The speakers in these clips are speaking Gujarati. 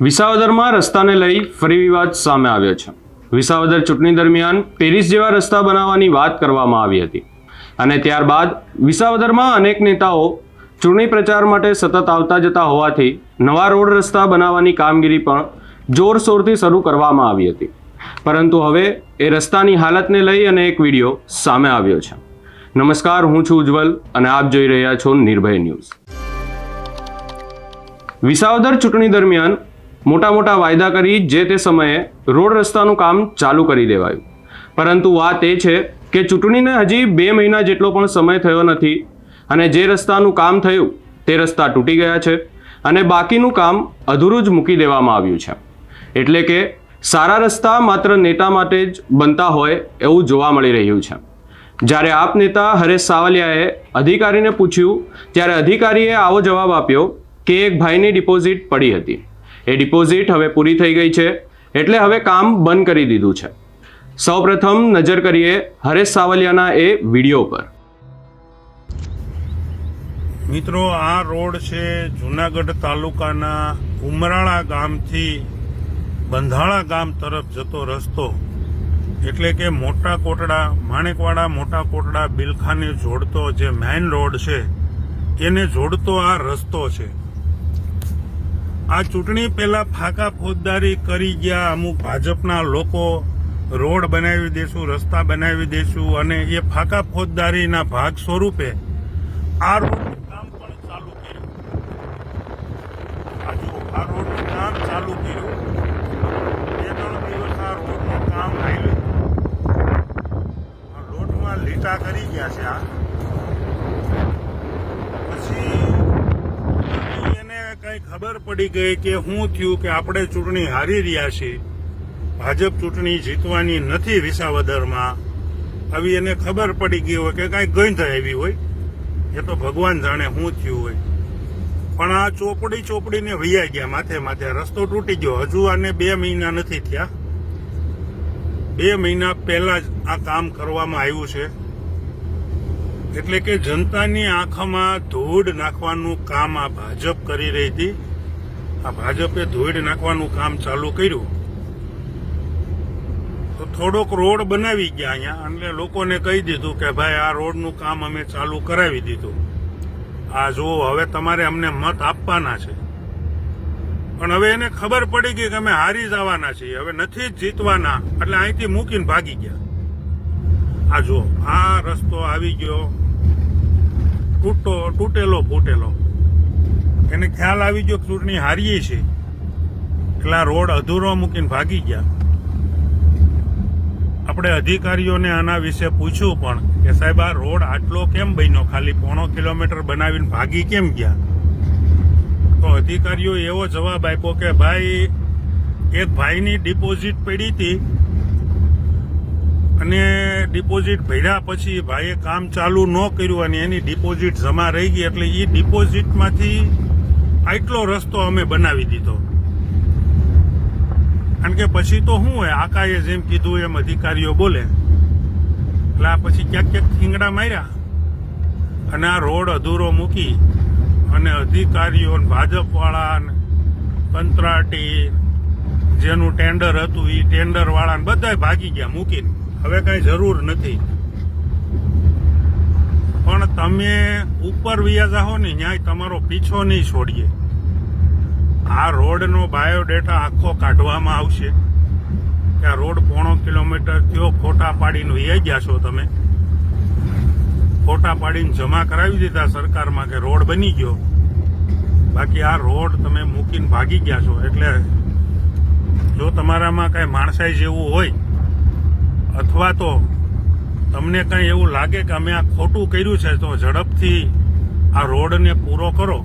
વિસાવદરમાં રસ્તાને લઈ ફરી વિવાદ સામે આવ્યો છે. વિસાવદર ચૂંટણી દરમિયાન પેરિસ જેવા રસ્તા બનાવવાની વાત કરવામાં આવી હતી અને ત્યારબાદ વિસાવદરમાં અનેક નેતાઓ ચૂંટણી પ્રચાર માટે સતત આવતા જતા હોવાથી નવા રોડ રસ્તા બનાવવાની કામગીરી પણ જોરશોરથી શરૂ કરવામાં આવી હતી. પરંતુ હવે એ રસ્તાની હાલતને લઈ અને એક વીડિયો સામે આવ્યો છે. નમસ્કાર, હું છું ઉજ્જવલ અને આપ જોઈ રહ્યા છો નિર્ભય ન્યૂઝ. વિસાવદર ચૂંટણી દરમિયાન મોટા મોટા વાયદા કરી જે તે સમયે રોડ રસ્તાનું કામ ચાલુ કરી દેવાયું. પરંતુ વાત એ છે કે ચૂંટણીને હજી બે મહિના જેટલો પણ સમય થયો નથી અને જે રસ્તાનું કામ થયું તે રસ્તા તૂટી ગયા છે અને બાકીનું કામ અધૂરું જ મૂકી દેવામાં આવ્યું છે. એટલે કે સારા રસ્તા માત્ર નેતા માટે જ બનતા હોય એવું જોવા મળી રહ્યું છે. જ્યારે આપ નેતા હરેશ સાવલિયાએ અધિકારીને પૂછ્યું, ત્યારે અધિકારીએ આવો જવાબ આપ્યો કે એક ભાઈની ડિપોઝિટ પડી હતી. એ ડિપોઝિટ હવે પૂરી થઈ ગઈ છે. એટલે હવે કામ બંધ કરી દીધું છે. સૌપ્રથમ નજર કરીએ હરેશ સાવલિયાના એ વીડિયો પર. મિત્રો, આ રોડ છે જુનાગઢ તાલુકાના ઉમરાળા ગામથી બંધાળા ગામ તરફ જતો રસ્તો. એટલે કે મોટા કોટડા, માણેકવાડા મોટા કોટડા બિલખાને જોડતો જે મેઇન રોડ છે, એને જોડતો આ રસ્તો છે. આ ચૂંટણી પહેલા ફાકા ફોજદારી કરી ગયા. અમુક ભાજપના લોકો રોડ બનાવી દેશું, રસ્તા બનાવી દેશું અને એ ફાકા ફોજદારીના ભાગ સ્વરૂપે આ રોડનું કામ પણ ચાલુ કર્યું. આ રોડનું કામ ચાલુ કર્યું. બે ત્રણ દિવસ આ રોડનું કામ આવ્યું રોડમાં લીટા કરી ગયા છે આ પછી એને કઈ ખબર પડી ગઈ કે શું થયું કે આપણે ચૂંટણી હારી રહ્યા છીએ. ભાજપ ચૂંટણી જીતવાની નથી વિસાવદરમાં. આવી એને ખબર પડી ગઈ હોય કે કાંઈ ગંધ આવી હોય. એ તો ભગવાન જાણે શું થયું હોય. પણ આ ચોપડી ચોપડીને વૈયા ગયા માથે માથે. રસ્તો તૂટી ગયો. હજુ આને બે મહિના નથી થયા. બે મહિના પહેલા જ આ કામ કરવામાં આવ્યું છે. એટલે કે જનતાની આંખમાં ધૂળ નાખવાનું કામ આ ભાજપ કરી રહી હતી. આ ભાજપે ધૂળ નાખવાનું કામ ચાલુ કર્યું. તો થોડોક રોડ બનાવી ગયા અહીંયા એટલે લોકોને કહી દીધું કે ભાઈ આ રોડનું કામ અમે ચાલુ કરાવી દીધું. આ જુઓ હવે તમારે અમને મત આપવાના છે. પણ હવે એને ખબર પડી ગઈ કે અમે હારી જવાના છીએ. હવે નથી જીતવાના. એટલે અહીંથી મૂકીને ભાગી ગયા. આ જુઓ, આ રસ્તો આવી ગયો, તૂટો, તૂટેલો ફૂટેલો. એને ખ્યાલ આવી ગયો ચૂંટણી હારીએ છે એટલે આ રોડ અધૂરો મૂકીને ભાગી ગયા. આપણે અધિકારીઓને આના વિશે પૂછ્યું પણ કે સાહેબ, આ રોડ આટલો કેમ બન્યો? ખાલી પોણો કિલોમીટર બનાવીને ભાગી કેમ ગયા? તો અધિકારીઓ એવો જવાબ આપ્યો કે, ભાઈ, એક ભાઈની ડિપોઝિટ પડી હતી અને ડિપોઝિટ ભર્યા પછી ભાઈએ કામ ચાલુ ન કર્યું અને એની ડિપોઝિટ જમા રહી ગઈ એટલે એ ડિપોઝિટમાંથી આટલો રસ્તો અમે બનાવી દીધો. કારણ કે પછી તો શું હોય, આકાએ જેમ કીધું એમ અધિકારીઓ બોલે. એટલે આ પછી ક્યાંક ક્યાંક ખીંગડા માર્યા. અને આ રોડ અધૂરો મૂકી અને અધિકારીઓ ભાજપવાળા કંત્રાટી જેનું ટેન્ડર હતું એ ટેન્ડરવાળાને બધાય બધા ભાગી ગયા મૂકીને. હવે કઈ જરૂર નથી. પણ તમે ઉપર વ્યા જાઓ ને, ન્યાય તમારો પીછો નહીં છોડીએ. આ રોડનો બાયોડેટા આખો કાઢવામાં આવશે. કે આ રોડ પોણો કિલોમીટર કયો ફોટા પાડીને વહી ગયા છો તમે? ફોટા પાડીને જમા કરાવી દીધા સરકારમાં કે રોડ બની ગયો. બાકી આ રોડ તમે મૂકીને ભાગી ગયા છો. એટલે જો તમારામાં કાંઈ માણસાઈ જેવું હોય અથવા તો તમને કંઈ એવું લાગે કે અમે આ ખોટું કર્યું છે, તો ઝડપથી આ રોડને પૂરો કરો.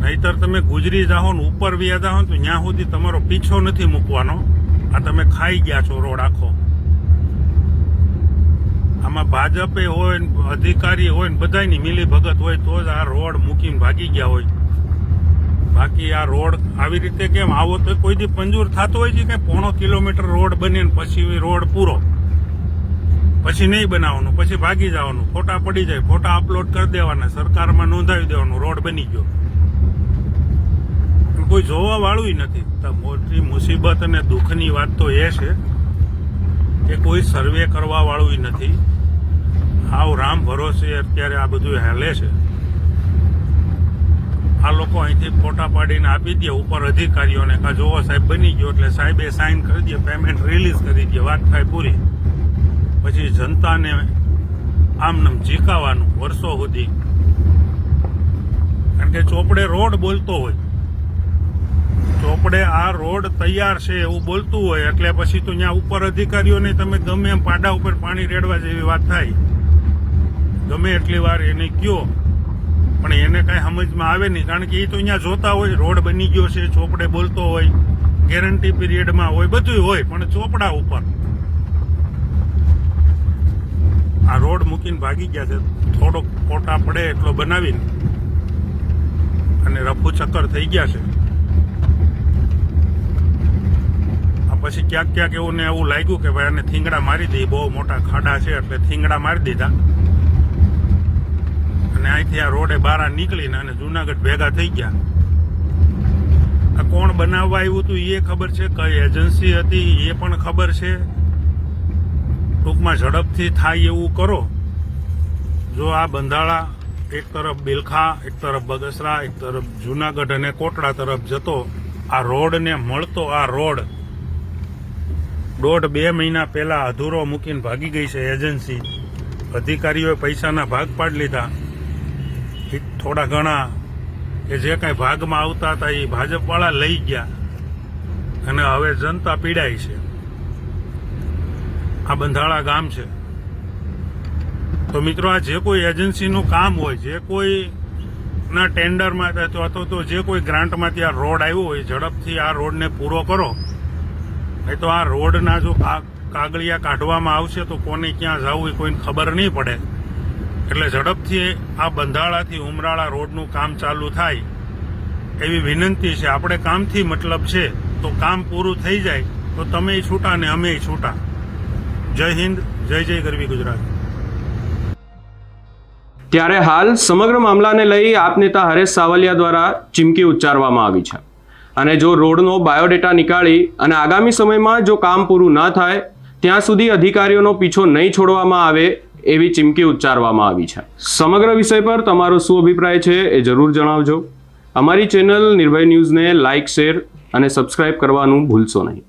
નહીતર તમે ગુજરી જાઓ ને ઉપર વ્યા ને તો ત્યાં સુધી તમારો પીછો નથી મૂકવાનો. આ તમે ખાઈ ગયા છો રોડ આખો. આમાં ભાજપે હોય અધિકારી હોય ને બધાની મિલીભગત હોય તો જ આ રોડ મૂકીને ભાગી ગયા હોય. બાકી આ રોડ આવી રીતે કેમ આવો તો કોઈ દી મંજૂર થતો હોય છે કે પોણો કિલોમીટર રોડ બને પછી રોડ પૂરો? પછી નહીં બનાવવાનું, પછી ભાગી જવાનું. ફોટા પડી જાય, ફોટા અપલોડ કરી દેવાના, સરકારમાં નોંધાવી દેવાનું, રોડ બની ગયો. કોઈ જોવા વાળું નથી. મોટી મુસીબત અને દુઃખની વાત તો એ છે કે કોઈ સર્વે કરવા વાળું નથી. આવ રામ ભરોસે અત્યારે આ બધું હાલે છે. આ લોકો અહીંથી ફોટા પાડીને આપી દે, ઉપર અધિકારીઓને કા જોવો સાહેબ બની ગયો એટલે સાહેબે સાઇન કરી દે પેમેન્ટ રિલીઝ કરી દે, વાત થાય પૂરી. પછી જનતાને આમનામ જીકાવાનું વર્ષો સુધી. કારણ કે ચોપડે રોડ બોલતો હોય. ચોપડે આ રોડ તૈયાર છે એવું બોલતું હોય, એટલે પછી તો ત્યાં ઉપર અધિકારીઓને તમે ગમે એમ પાડા ઉપર પાણી રેડવા જેવી વાત થાય. ગમે એટલી વાર એને કયો પણ એને કઈ સમજમાં આવે નહીં. કારણ કે એ તો અહીંયા જોતા હોય, રોડ બની ગયો છે, ચોપડે બોલતો હોય, ગેરંટી પીરિયડમાં હોય બધું હોય, પણ ચોપડા ઉપર. આ રોડ મૂકીને ભાગી ગયા છે. થોડોક કોટા પડે એટલો બનાવીને. અને રફુ ચક્કર થઈ ગયા છે. આ પછી ક્યાંક ક્યાંક એવું ને એવું લાગ્યું કે ભાઈ આને થીંગડા મારી દઈએ બહુ મોટા ખાડા છે, એટલે થીંગડા મારી દીધા. અને અહીંથી આ રોડે બહાર નીકળીને અને જુનાગઢ ભેગા થઈ ગયા. આ કોણ બનાવવા આવ્યું હતું એ ખબર છે? કઈ એજન્સી હતી એ પણ ખબર છે. ટૂંકમાં ઝડપથી થાય એવું કરો. જો આ બંધાળા એક તરફ બિલખા, એક તરફ બગસરા, એક તરફ જુનાગઢ અને કોટડા તરફ જતો, આ રોડને મળતો આ રોડ. દોઢ બે મહિના પહેલા અધૂરો મૂકીને ભાગી ગઈ છે એજન્સી. અધિકારીઓએ પૈસાના ભાગ પાડી લીધા. થોડા ઘણા કે જે કાંઈ ભાગમાં આવતા હતા એ ભાજપવાળા લઈ ગયા. અને હવે જનતા પીડાય છે. આ બંધાળા ગામ છે. તો મિત્રો, આ જે કોઈ એજન્સીનું કામ હોય, જે કોઈ ના ટેન્ડરમાં અથવા તો જે કોઈ ગ્રાન્ટમાંથી આ રોડ આવ્યો હોય, ઝડપથી આ રોડને પૂરો કરો. નહીં તો આ રોડના જો કાગળિયા કાઢવામાં આવશે, તો કોને ક્યાં જવું એ કોઈને ખબર નહીં પડે. એટલે ઝડપથી આ બંધાળાથી ઉમરાળા રોડનું કામ ચાલુ થાય એવી વિનંતી છે. આપણે કામથી મતલબ છે, તો કામ પૂરું થઈ જાય, તો તમે છૂટા ને અમે છૂટા. જય હિન્દ, જય જય ગરવી ગુજરાત. ત્યારે હાલ સમગ્ર મામલાને લઈ આપ નેતા હરેશ સાવલિયા દ્વારા ચીમકી ઉચ્ચારવામાં આવી છે. અને જો રોડનો બાયોડેટા નીકાળી અને આગામી સમયમાં જો કામ પૂરું ન થાય, ત્યાં સુધી અધિકારીઓનો પીછો નહીં છોડવામાં આવે એવી ચીમકી ઉચ્ચારવામાં આવી છે. સમગ્ર વિષય પર તમારો શું અભિપ્રાય છે એ જરૂર જણાવજો. અમારી ચેનલ નિર્ભય ન્યૂઝને લાઇક, શેર અને સબસ્ક્રાઇબ કરવાનું ભૂલશો નહીં.